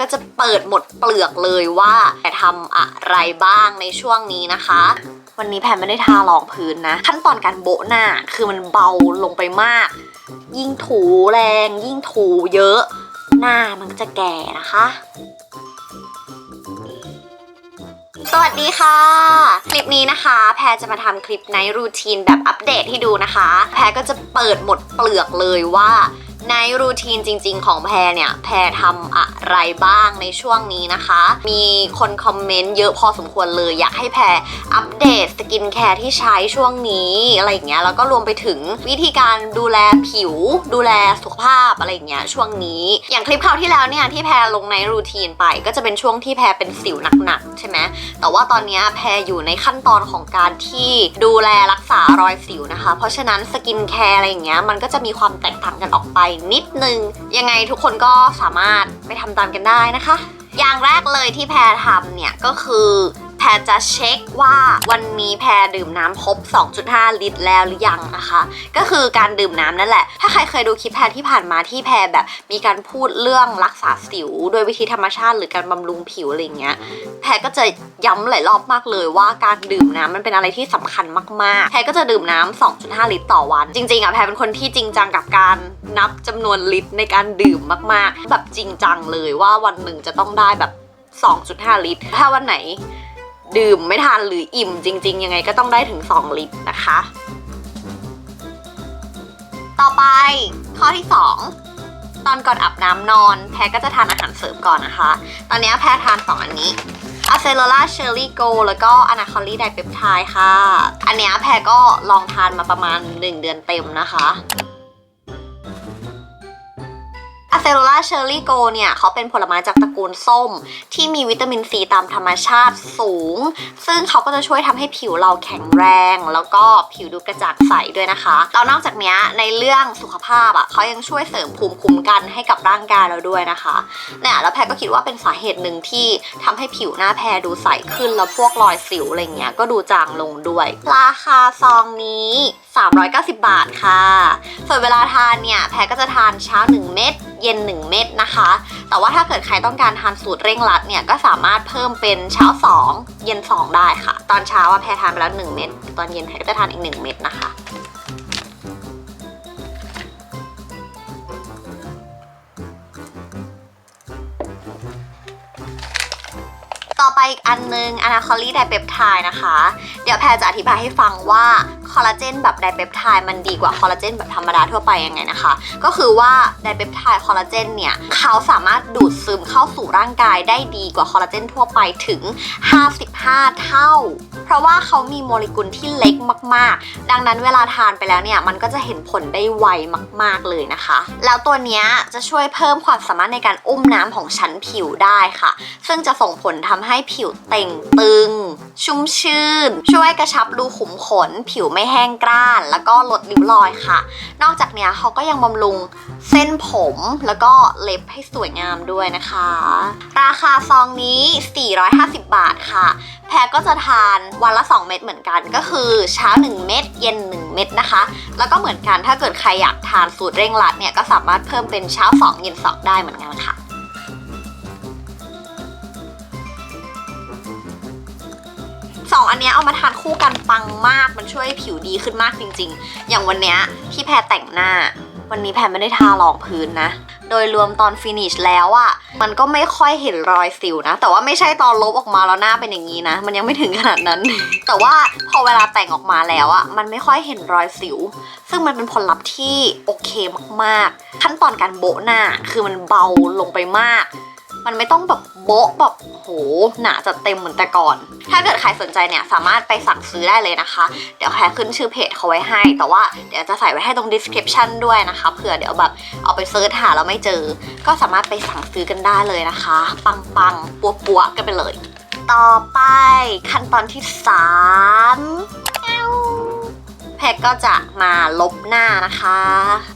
ก็จะเปิดหมดเปลือกเลยว่าแพรทำอะไรบ้างในช่วงนี้นะคะ วันนี้แพรไม่ได้ทารองพื้นนะ ขั้นตอนการโบะหน้าคือมันเบาลงไปมาก ยิ่งถูแรง ยิ่งถูเยอะ หน้ามันก็จะแก่นะคะสวัสดีค่ะ คลิปนี้นะคะ แพรจะมาทำคลิปในรูทีนแบบอัปเดตให้ดูนะคะ แพรก็จะเปิดหมดเปลือกเลยว่าในรูทีนจริง ๆ ของแพรเนี่ย แพรทำอะ ไรบ้างในช่วงนี้นะคะ มีคนคอมเมนต์เยอะพอสมควรเลย อยากให้แพรอัปเดตสกินแคร์ที่ใช้ช่วงนี้อะไรอย่างเงี้ยแล้วก็รวมไปถึงวิธีการดูแลผิว ดูแลสุขภาพอะไรอย่างเงี้ยช่วงนี้ อย่างคลิปคราวที่แล้วเนี่ยที่แพรลงในรูทีนไป ก็จะเป็นช่วงที่แพรเป็นสิวหนักๆใช่ไหมแต่ว่าตอนนี้แพรอยู่ในขั้นตอนของการที่ดูแลรักษารอยสิวนะคะ เพราะฉะนั้นสกินแคร์อะไรอย่างเงี้ยมันก็จะมีความแตกต่างกันออกไปนิดนึง ยังไงทุกคนก็สามารถไปทำตามกันได้นะคะ อย่างแรกเลยที่แพรทำเนี่ยก็คือ พรจะเช็คว่าวันนี้แพรดื่มน้ำครบ 2.5 ลิตรแล้วหรือยังนะคะ ก็คือการดื่มน้ำนั่นแหละ ถ้าใครเคยดูคลิปแพรที่ผ่านมาที่แพรแบบมีการพูดเรื่องรักษาสิว โดยวิธีธรรมชาติหรือการบำรุงผิวอะไรเงี้ย แพรก็จะย้ำหลายรอบมากเลยว่าการดื่มน้ำมันเป็นอะไรที่สำคัญมากๆ แพรก็จะดื่มน้ำ2.5 ลิตรต่อวัน จริงๆอะแพรเป็นคนที่จริงจังกับการนับจำนวนลิตรในการดื่มมากๆ แบบจริงจังเลยว่าวันหนึ่งจะต้องได้แบบ2.5 ลิตร ถ้าวันไหน ดื่มไม่ทันหรืออิ่มจริง ๆ ยังไงก็ต้องได้ถึง 2 ลิตรนะคะ ต่อไปข้อที่ 2 ตอนก่อนอาบน้ำนอน แพรก็จะทานอาหารเสริมก่อนนะคะ ตอนนี้แพรทาน 2 อันนี้อะเซโล่าเชอร์รี่โกแล้วก็อนาคอลีไดเปปไทด์ค่ะ อันนี้แพรก็ลองทานมาประมาณ 1 เดือนเต็มนะคะ เซโ l ล่าเชอร์รี่โกเนี่ยเขาเป็นผลไม้จากตระกูลส้ม ที่มีวิตามินซีตามธรรมชาติสูง ซึ่งเขาก็จะช่วยทำให้ผิวเราแข็งแรง แล้วก็ผิวดูกระจ่างใสด้วยนะคะแล้วนอกจากเนี้ยในเรื่องสุขภาพอะเขายังช่วยเสริมภูมิคุ้มกันให้กับร่างกายเราด้วยนะคะเนี่ยแล้วแพรก็คิดว่าเป็นสาเหตุหนึ่งที่ทำให้ผิวหน้าแพรดูใสขึ้นแล้วพวกรอยสิวอะไรเงี้ยก็ดูจางลงด้วย ราคาซองนี้ 390 บาทค่ะ ส่วนเวลาทานเนี่ยแพรก็จะทานเช้า 1 เม็ดเย็น 1 เม็ดนะคะ แต่ว่าถ้าเกิดใครต้องการทานสูตรเร่งรัดเนี่ยก็สามารถเพิ่มเป็นเช้า 2 เย็น 2 ได้ค่ะ ตอนเช้าว่าแพรทานไปแล้ว 1 เม็ดตอนเย็นแพรก็จะทานอีก 1 เม็ดนะคะต่อไปอีกอันนึงอนาคอลีไดเปปไทด์นะคะ เดี๋ยวแพรจะอธิบายให้ฟังว่า คอลลาเจนแบบไดเปปไทด์มันดีกว่าคอลลาเจนแบบธรรมดาทั่วไปยังไงนะคะ ก็คือว่าไดเปปไทด์คอลลาเจนเนี่ยเขาสามารถดูดซึมเข้าสู่ร่างกายได้ดีกว่าคอลลาเจนทั่วไปถึง 55 เท่า เพราะว่าเขามีโมเลกุลที่เล็กมาก ๆ ดังนั้นเวลาทานไปแล้วเนี่ยมันก็จะเห็นผลได้ไวมาก ๆเลยนะคะ แล้วตัวนี้จะช่วยเพิ่มความสามารถในการอุ้มน้ำของชั้นผิวได้ค่ะ ซึ่งจะส่งผลทำให้ผิวเต่งตึง ชุ่มชื่น ช่วยกระชับรูขุมขน ผิวไม่แห้งกร้าน แล้วก็ลดริ้วรอยค่ะ นอกจากเนี้ยเขาก็ยังบำรุงเส้นผมแล้วก็เล็บให้สวยงามด้วยนะคะ ราคาซองนี้ 450 บาทค่ะ แพรก็จะทานวันละ 2 เม็ดเหมือนกัน ก็คือเช้า 1 เม็ดเย็น 1 เม็ดนะคะ แล้วก็เหมือนกันถ้าเกิดใครอยากทานสูตรเร่งรัดเนี่ยก็สามารถเพิ่มเป็นเช้า 2 เย็น 2 ได้เหมือนกันค่ะ สองอันเนี้ยเอามาทานคู่กันปังมาก มันช่วยให้ผิวดีขึ้นมากจริง ๆ อย่างวันเนี้ยที่แพรแต่งหน้า วันนี้แพรไม่ได้ทารองพื้นนะ โดยรวมตอนฟินิชแล้วอะ่ะมันก็ไม่ค่อยเห็นรอยสิวนะ แต่ว่าไม่ใช่ตอนลบออกมาแล้วหน้าเป็นอย่างนี้นะ มันยังไม่ถึงขนาดนั้น แต่ว่าพอเวลาแต่งออกมาแล้วอะ่ะมันไม่ค่อยเห็นรอยสิว ซึ่งมันเป็นผลลัพธ์ที่โอเคมากๆ ขั้นตอนการโบะหน้าคือมันเบาลงไปมาก มันไม่ต้องแบบโบ๊ะแบบโหหนาจัดเต็มเหมือนแต่ก่อน ถ้าเกิดใครสนใจเนี่ยสามารถไปสั่งซื้อได้เลยนะคะ เดี๋ยวแค่ขึ้นชื่อเพจเขาไว้ให้ แต่ว่าเดี๋ยวจะใส่ไว้ให้ตรง description ด้วยนะคะเผื่อเดี๋ยวแบบเอาไปเซิร์ชหาแล้วไม่เจอ ก็สามารถไปสั่งซื้อกันได้เลยนะคะ ปังปังปัวปัวกันไปเลย ต่อไปขั้นตอนที่สามแพรก็จะมาลบหน้านะคะ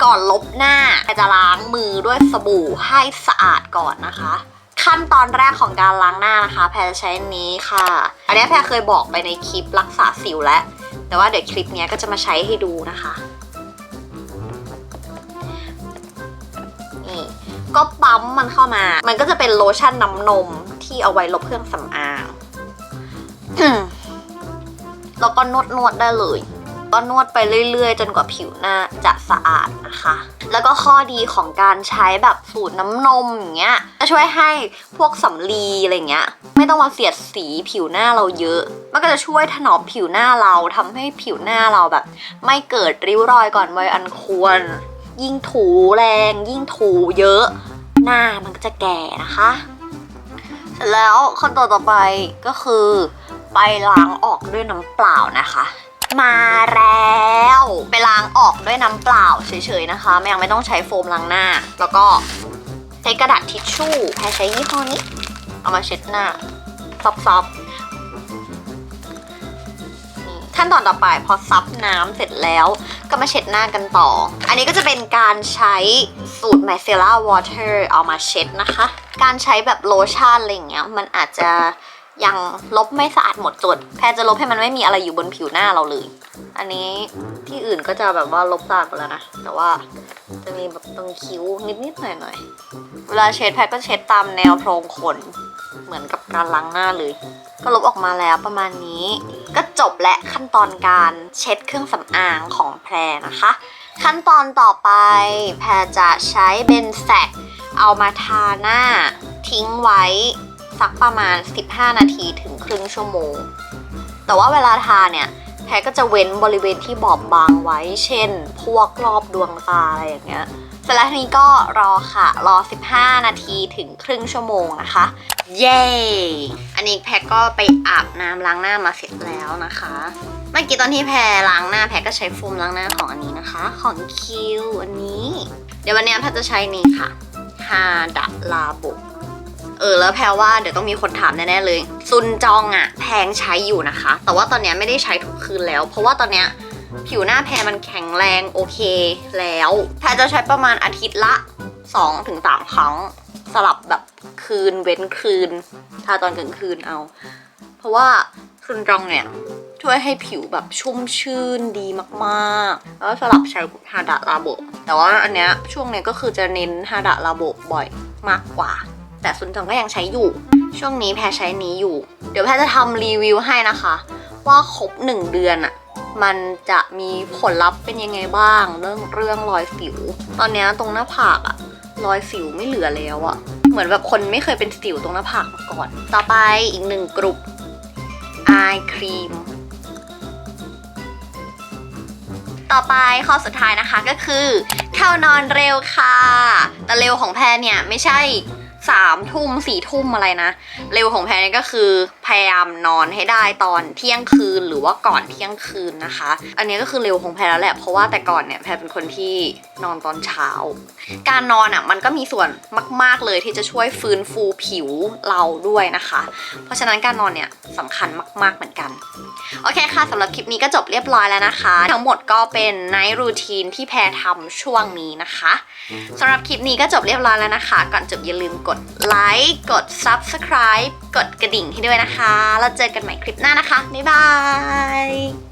ก่อนลบหน้าแพจะล้างมือด้วยสบู่ให้สะอาดก่อนนะคะ ขั้นตอนแรกของการล้างหน้านะคะ แพรจะใช้นี้ค่ะ อันนี้แพรเคยบอกไปในคลิปรักษาสิวแล้ว แต่ว่าเดี๋ยวคลิปนี้ก็จะมาใช้ให้ดูนะคะนี่ก็ปั๊มมันเข้ามา มันก็จะเป็นโลชั่นน้ำนมที่เอาไว้ลบเครื่องสำอางแล้วก็นวดนวดได้เลย ก็นวดไปเรื่อยๆ จนกว่าผิวหน้าจะสะอาดนะคะ แล้วก็ข้อดีของการใช้แบบสูตรน้ำนมอย่างเงี้ยจะช่วยให้พวกสำลีอะไรเงี้ยไม่ต้องมาเสียดสีผิวหน้าเราเยอะ มันก็จะช่วยถนอมผิวหน้าเราทำให้ผิวหน้าเราแบบ ไม่เกิดริ้วรอยก่อนวัยอันควร ยิ่งถูแรง ยิ่งถูเยอะ หน้ามันก็จะแก่นะคะแล้วขั้นตอนต่อไปก็คือ ไปล้างออกด้วยน้ำเปล่านะคะ มาแล้ว ไปล้างออกด้วยน้ำเปล่าเฉยๆนะคะไม่ยังไม่ต้องใช้โฟมล้างหน้า แล้วก็ใช้กระดาษทิชชู่แพรใช้ยี่ห้อนี้ เอามาเช็ดหน้าซอบๆนี่ขั้นตอนต่อไปพอซับน้ำเสร็จแล้วก็มาเช็ดหน้ากันต่อ อันนี้ก็จะเป็นการใช้สูตร micellar water เอามาเช็ดนะคะ การใช้แบบโลชั่นอะไรเงี้ยมันอาจจะ ยังลบไม่สะอาดหมดจด แพรจะลบให้มันไม่มีอะไรอยู่บนผิวหน้าเราเลย อันนี้ที่อื่นก็จะแบบว่าลบสะอาดไปแล้วนะ แต่ว่าจะมีแบบตรงคิ้วนิดๆหน่อยๆ เวลาเช็ดแพรก็เช็ดตามแนวโพรงขน เหมือนกับการล้างหน้าเลย ก็ลบออกมาแล้วประมาณนี้ ก็จบและขั้นตอนการเช็ดเครื่องสำอางของแพรนะคะ ขั้นตอนต่อไปแพรจะใช้เบนแซกเอามาทาหน้าทิ้งไว้ สักประมาณ 15 นาทีถึงครึ่งชั่วโมง แต่ว่าเวลาทาเนี่ยแพรก็จะเว้นบริเวณที่บอบบางไว้ เช่น พวกรอบดวงตาอะไรอย่างเงี้ยเสร็จแล้วทีนี้ก็รอค่ะ รอ 15 นาทีถึงครึ่งชั่วโมงนะคะ เย้ อันนี้แพรก็ไปอาบน้ำล้างหน้ามาเสร็จแล้วนะคะ เมื่อกี้ตอนที่แพรล้างหน้าแพรก็ใช้โฟมล้างหน้าของอันนี้นะคะ ของคิวอันนี้ เดี๋ยววันนี้แพรจะใช้นี่ค่ะฮาดะลาโบ เออแล้วแพรว่าเดี๋ยวต้องมีคนถามแน่ๆเลย ซุนจองอะแพงใช้อยู่นะคะ แต่ว่าตอนนี้ไม่ได้ใช้ทุกคืนแล้ว เพราะว่าตอนนี้ผิวหน้าแพรมันแข็งแรงโอเคแล้ว แพรจะใช้ประมาณอาทิตย์ละ 2-3ถึงครั้งสลับแบบคืนเว้นคืนทาตอนกลางคืนเอา เพราะว่าซุนจองเนี่ยช่วยให้ผิวแบบชุ่มชื่นดีมากๆ แล้วสลับใช้ฮาดะลาโบแต่ว่าอันเนี้ยช่วงเนี้ยก็คือจะเน้นฮาดะลาโบบ่อยมากกว่า แต่ซุนจองก็ยังใช้อยู่ ช่วงนี้แพรใช้นี้อยู่ เดี๋ยวแพรจะทำรีวิวให้นะคะ ว่าครบ1เดือนอะมันจะมีผลลัพธ์เป็นยังไงบ้าง เรื่องเรื่องรอยสิว ตอนนี้ตรงหน้าผากอะรอยสิวไม่เหลือแล้วอะเหมือนแบบคนไม่เคยเป็นสิวตรงหน้าผากมาก่อน ต่อไปอีกหนึ่งกลุ่มอายครีม ต่อไปข้อสุดท้ายนะคะก็คือเข้านอนเร็วค่ะ แต่เร็วของแพรเนี่ยไม่ใช่ สามทุ่มสี่ทุ่มอะไรนะ เร็วของแพนี่ยก็คือ พยายามนอนให้ได้ตอนเที่ยงคืนหรือว่าก่อนเที่ยงคืนนะคะ อันนี้ก็คือเร็วของแพรแล้วแหละเพราะว่าแต่ก่อนเนี่ยแพรเป็นคนที่นอนตอนเช้า การนอนอะมันก็มีส่วนมาก ๆเลยที่จะช่วยฟื้นฟูผิวเราด้วยนะคะ เพราะฉะนั้นการนอนเนี่ยสำคัญมาก ๆเหมือนกันโอเคค่ะสำหรับคลิปนี้ก็จบเรียบร้อยแล้วนะคะ ทั้งหมดก็เป็นไนท์รูทีนที่แพรทำช่วงนี้นะคะสำหรับคลิปนี้ก็จบเรียบร้อยแล้วนะคะ ก่อนจบอย่าลืมกดไลค์กด Subscribe กดกระดิ่งให้ด้วยนะคะแล้วเจอกันใหม่คลิปหน้านะคะ บ๊ายบาย